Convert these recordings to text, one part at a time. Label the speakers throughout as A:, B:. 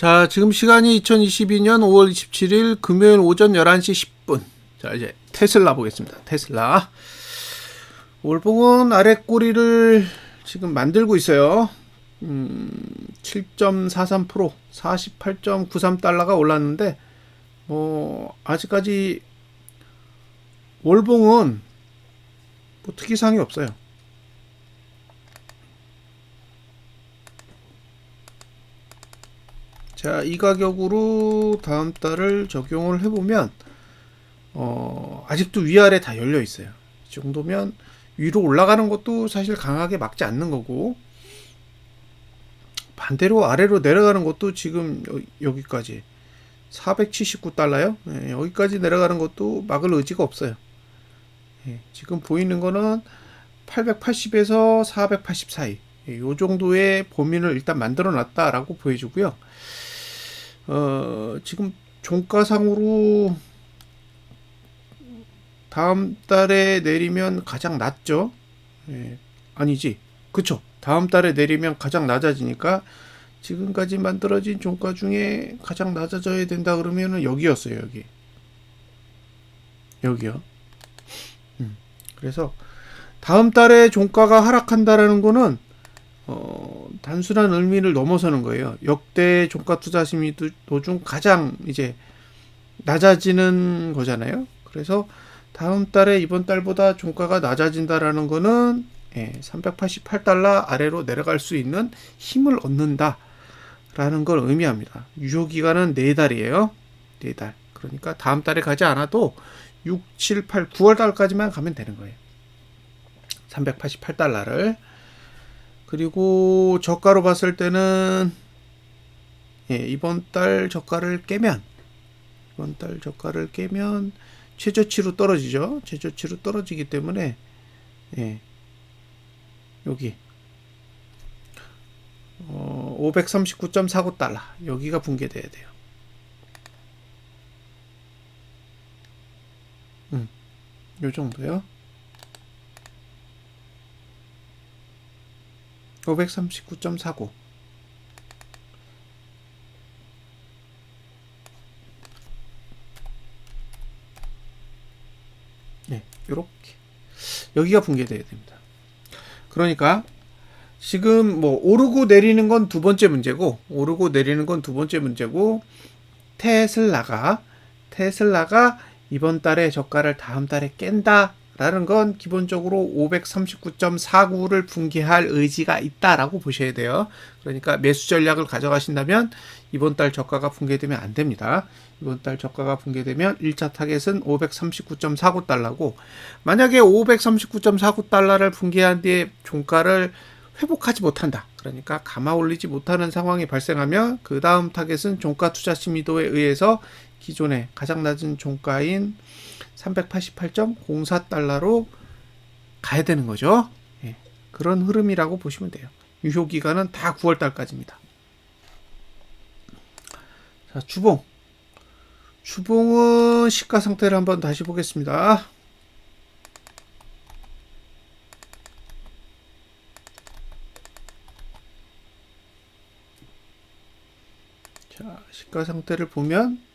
A: 자, 지금 시간이 2022년 5월 27일 금요일 오전 11시 10분. 자, 이제 테슬라 보겠습니다. 테슬라. 월봉은 아래 꼬리를 지금 만들고 있어요. 음, 7.43% 48.93달러가 올랐는데 뭐 아직까지 월봉은 뭐 특이사항이 없어요. 자, 이 가격으로 다음 달을 적용을 해보면, 어, 아직도 위아래 다 열려 있어요. 이 정도면 위로 올라가는 것도 사실 강하게 막지 않는 거고, 반대로 아래로 내려가는 것도 지금 여, 기까지 479달러요? 예, 여기까지 내려가는 것도 막을 의지가 없어요. 예, 지금 보이는 거는 880에서 480 사이. 예, 요 정도의 범위를 일단 만들어 놨다라고 보여주고요. 어, 지금 종가상으로 다음 달에 내리면 가장 낮죠. 예, 아니지. 그쵸. 다음 달에 내리면 가장 낮아지니까 지금까지 만들어진 종가 중에 가장 낮아져야 된다 그러면은 여기였어요, 여기. 여기요. 음, 그래서 다음 달에 종가가 하락한다라는 거는 어, 단순한 의미를 넘어서는 거예요. 역대 종가 투자 심리 도중 가장 이제 낮아지는 거잖아요. 그래서 다음 달에 이번 달보다 종가가 낮아진다라는 거는 예, 388달러 아래로 내려갈 수 있는 힘을 얻는다 라는 걸 의미합니다. 유효 기간은 4달이에요. 4달. 그러니까 다음 달에 가지 않아도 6, 7, 8, 9월 달까지만 가면 되는 거예요. 388달러를 그리고 저가로 봤을 때는 예, 이번 달 저가를 깨면 이번 달 저가를 깨면 최저치로 떨어지죠. 최저치로 떨어지기 때문에 예, 여기 어, 539.49달러 여기가 붕괴돼야 돼요. 음, 요 정도요. 539.49 네, 이렇게. 여기가 붕괴돼야 됩니다. 그러니까 지금 뭐 오르고 내리는 건 두 번째 문제고 오르고 내리는 건 두 번째 문제고 테슬라가 테슬라가 이번 달에 저가를 다음 달에 깬다 라는 건 기본적으로 539.49를 붕괴할 의지가 있다라고 보셔야 돼요. 그러니까 매수 전략을 가져가신다면 이번 달 저가가 붕괴되면 안 됩니다. 이번 달 저가가 붕괴되면 1차 타겟은 539.49달러고 만약에 539.49달러를 붕괴한 뒤에 종가를 회복하지 못한다. 그러니까 감아 올리지 못하는 상황이 발생하면 그 다음 타겟은 종가 투자 심리도에 의해서 기존의 가장 낮은 종가인 388.04달러로 가야 되는 거죠. 예, 그런 흐름이라고 보시면 돼요. 유효 기간은 다 9월 달까지입니다. 자, 주봉. 주봉은 시가 상태를 한번 다시 보겠습니다. 자, 시가 상태를 보면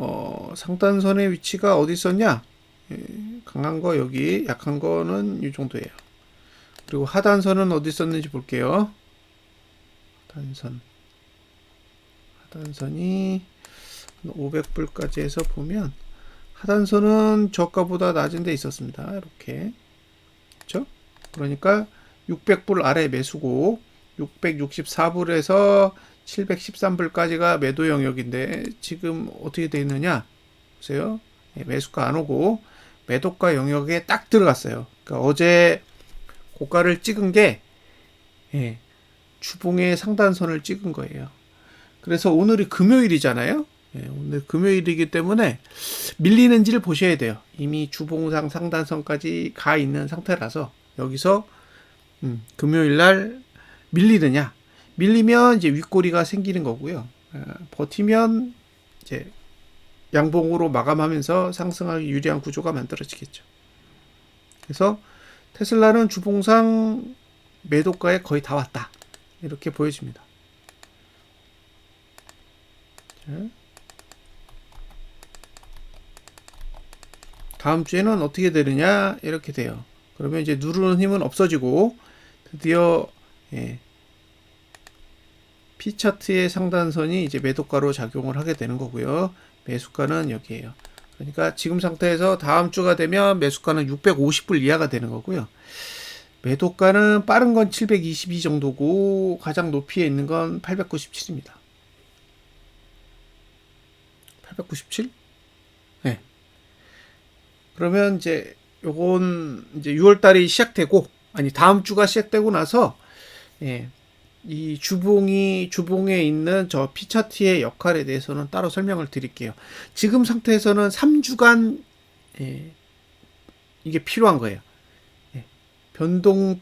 A: 어, 상단선의 위치가 어디 있었냐? 예, 강한 거 여기, 약한 거는 이 정도예요. 그리고 하단선은 어디 있었는지 볼게요. 하단선. 하단선이 500불까지 해서 보면 하단선은 저가보다 낮은 데 있었습니다. 이렇게. 그렇죠? 그러니까 600불 아래 매수고 664불에서 713불까지가 매도 영역인데 지금 어떻게 되어 있느냐? 보세요. 예, 매수가 안 오고 매도가 영역에 딱 들어갔어요. 그러니까 어제 고가를 찍은 게 예, 주봉의 상단선을 찍은 거예요. 그래서 오늘이 금요일이잖아요. 예, 오늘 금요일이기 때문에 밀리는지를 보셔야 돼요. 이미 주봉상 상단선까지 가 있는 상태라서 여기서 음, 금요일 날 밀리느냐 밀리면 이제 윗꼬리가 생기는 거고요. 어, 버티면 이제 양봉으로 마감하면서 상승하기 유리한 구조가 만들어지겠죠. 그래서 테슬라는 주봉상 매도가에 거의 다 왔다. 이렇게 보여집니다. 예. 다음 주에는 어떻게 되느냐 이렇게 돼요. 그러면 이제 누르는 힘은 없어지고 드디어 예, P 차트의 상단선이 이제 매도가로 작용을 하게 되는 거고요. 매수가는 여기에요. 그러니까 지금 상태에서 다음 주가 되면 매수가는 650불 이하가 되는 거고요. 매도가는 빠른 건 722 정도고 가장 높이에 있는 건 897입니다. 897? 네. 그러면 이제 요건 이제 6월 달이 시작되고 아니 다음 주가 시작되고 나서 예. 이 주봉이 주봉에 있는 저 피차트의 역할에 대해서는 따로 설명을 드릴게요. 지금 상태에서는 3주간 예, 이게 필요한 거예요. 예, 변동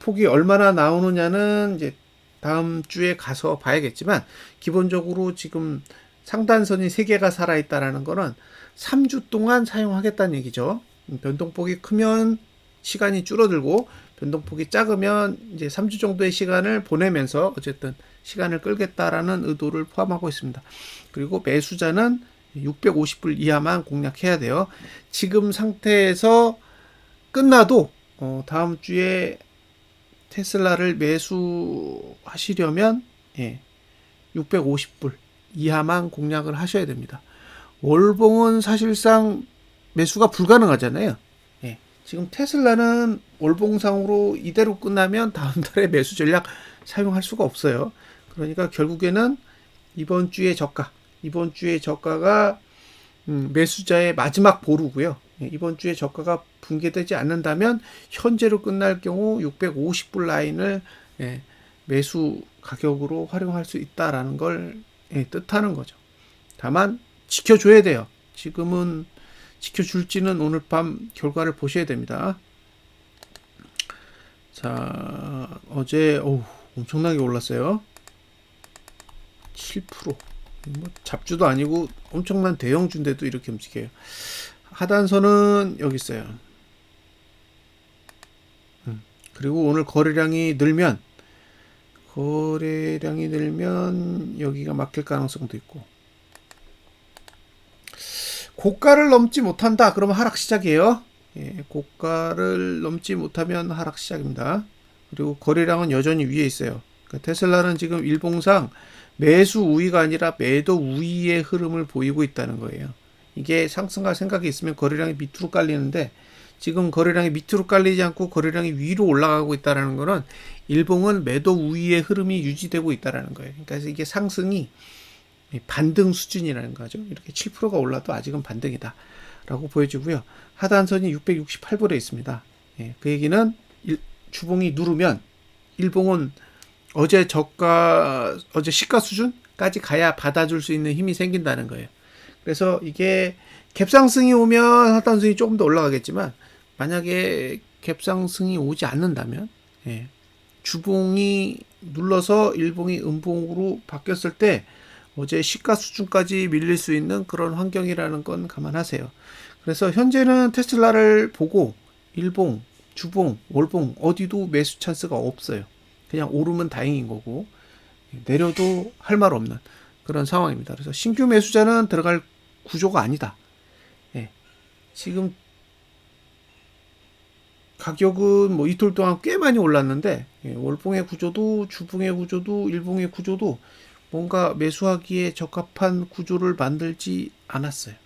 A: 폭이 얼마나 나오느냐는 이제 다음 주에 가서 봐야겠지만 기본적으로 지금 상단선이 3개가 살아있다라는 거는 3주 동안 사용하겠다는 얘기죠. 변동폭이 크면 시간이 줄어들고 변동폭이 작으면 이제 3주 정도의 시간을 보내면서 어쨌든 시간을 끌겠다라는 의도를 포함하고 있습니다. 그리고 매수자는 650불 이하만 공략해야 돼요. 지금 상태에서 끝나도 어, 다음 주에 테슬라를 매수하시려면 예, 650불 이하만 공략을 하셔야 됩니다. 월봉은 사실상 매수가 불가능하잖아요. 지금 테슬라는 월봉상으로 이대로 끝나면 다음 달에 매수 전략 사용할 수가 없어요. 그러니까 결국에는 이번 주의 저가, 이번 주의 저가가 음, 매수자의 마지막 보루고요. 예, 이번 주에 저가가 붕괴되지 않는다면 현재로 끝날 경우 650불 라인을 예, 매수 가격으로 활용할 수 있다라는 걸 예, 뜻하는 거죠. 다만 지켜줘야 돼요. 지금은 지켜줄지는 오늘 밤 결과를 보셔야 됩니다. 자, 어제 오, 엄청나게 올랐어요. 7%. 뭐 잡주도 아니고 엄청난 대형주인데도 이렇게 움직여요. 하단선은 여기 있어요. 음, 그리고 오늘 거래량이 늘면 거래량이 늘면 여기가 막힐 가능성도 있고 고가를 넘지 못한다. 그러면 하락 시작이에요. 예, 고가를 넘지 못하면 하락 시작입니다. 그리고 거래량은 여전히 위에 있어요. 그러니까 테슬라는 지금 일봉상 매수 우위가 아니라 매도 우위의 흐름을 보이고 있다는 거예요. 이게 상승할 생각이 있으면 거래량이 밑으로 깔리는데 지금 거래량이 밑으로 깔리지 않고 거래량이 위로 올라가고 있다는 것은 일봉은 매도 우위의 흐름이 유지되고 있다는 거예요. 그러니까 이게 상승이 반등 수준이라는 거죠. 이렇게 7%가 올라도 아직은 반등이다. 라고 보여지고요. 하단선이 668불에 있습니다. 예, 그 얘기는 일, 주봉이 누르면 일봉은 어제 저가, 어제 시가 수준까지 가야 받아줄 수 있는 힘이 생긴다는 거예요. 그래서 이게 갭상승이 오면 하단선이 조금 더 올라가겠지만 만약에 갭상승이 오지 않는다면 예, 주봉이 눌러서 일봉이 음봉으로 바뀌었을 때 어제 시가 수준까지 밀릴 수 있는 그런 환경이라는 건 감안하세요. 그래서 현재는 테슬라를 보고 일봉, 주봉, 월봉 어디도 매수 찬스가 없어요. 그냥 오르면 다행인 거고 내려도 할 말 없는 그런 상황입니다. 그래서 신규 매수자는 들어갈 구조가 아니다. 예. 지금 가격은 뭐 이틀 동안 꽤 많이 올랐는데 예, 월봉의 구조도 주봉의 구조도 일봉의 구조도 뭔가 매수하기에 적합한 구조를 만들지 않았어요.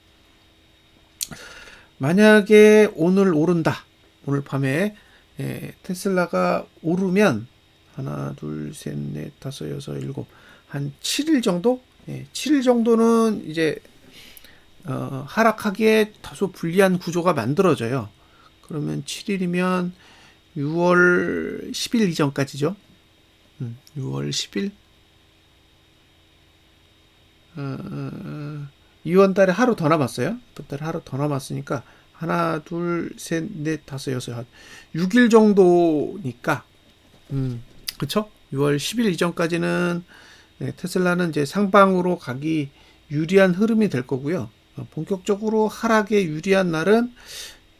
A: 만약에 오늘 오른다. 오늘 밤에 예, 테슬라가 오르면 하나, 둘, 셋, 넷, 다섯, 여섯, 일곱 한 7일 정도? 예, 7일 정도는 이제 어, 하락하기에 다소 불리한 구조가 만들어져요. 그러면 7일이면 6월 10일 이전까지죠. 음, 6월 10일 어, 2월 달에 하루 더 남았어요. 이번 달에 하루 더 남았으니까 하나, 둘, 셋, 넷, 다섯, 여섯, 한 6일 정도니까 음, 그쵸? 6월 10일 이전까지는 네, 테슬라는 이제 상방으로 가기 유리한 흐름이 될 거고요. 어, 본격적으로 하락에 유리한 날은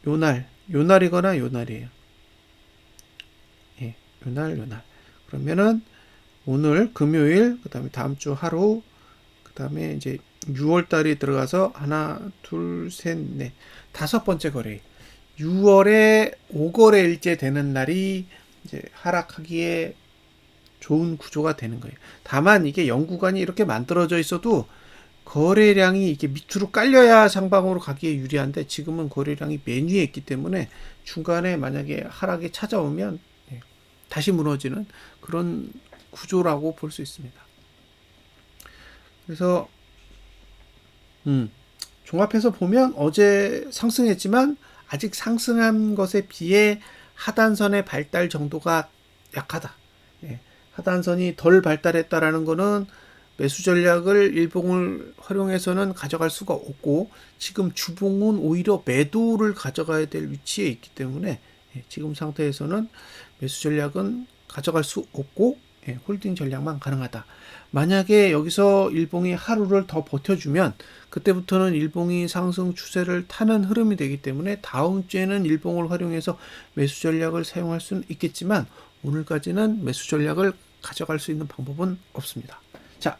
A: 요 날, 요 날이거나 요 날이에요. 예, 요 날, 요 날. 그러면은 오늘 금요일, 그 다음에 다음 주 하루, 그다음에 이제 6월 달이 들어가서 하나, 둘, 셋, 넷 다섯 번째 거래. 6월에 5거래일째 되는 날이 이제 하락하기에 좋은 구조가 되는 거예요. 다만 이게 연구관이 이렇게 만들어져 있어도 거래량이 이게 밑으로 깔려야 상방으로 가기에 유리한데 지금은 거래량이 맨 위에 있기 때문에 중간에 만약에 하락이 찾아오면 예, 다시 무너지는 그런 구조라고 볼 수 있습니다. 그래서 음, 종합해서 보면 어제 상승했지만 아직 상승한 것에 비해 하단선의 발달 정도가 약하다. 예, 하단선이 덜 발달했다라는 거는 매수 전략을 일봉을 활용해서는 가져갈 수가 없고 지금 주봉은 오히려 매도를 가져가야 될 위치에 있기 때문에 예, 지금 상태에서는 매수 전략은 가져갈 수 없고 예, 홀딩 전략만 가능하다. 만약에 여기서 일봉이 하루를 더 버텨주면 그때부터는 일봉이 상승 추세를 타는 흐름이 되기 때문에 다음 주에는 일봉을 활용해서 매수 전략을 사용할 수는 있겠지만 오늘까지는 매수 전략을 가져갈 수 있는 방법은 없습니다. 자,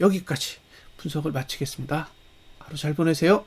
A: 여기까지 분석을 마치겠습니다. 하루 잘 보내세요.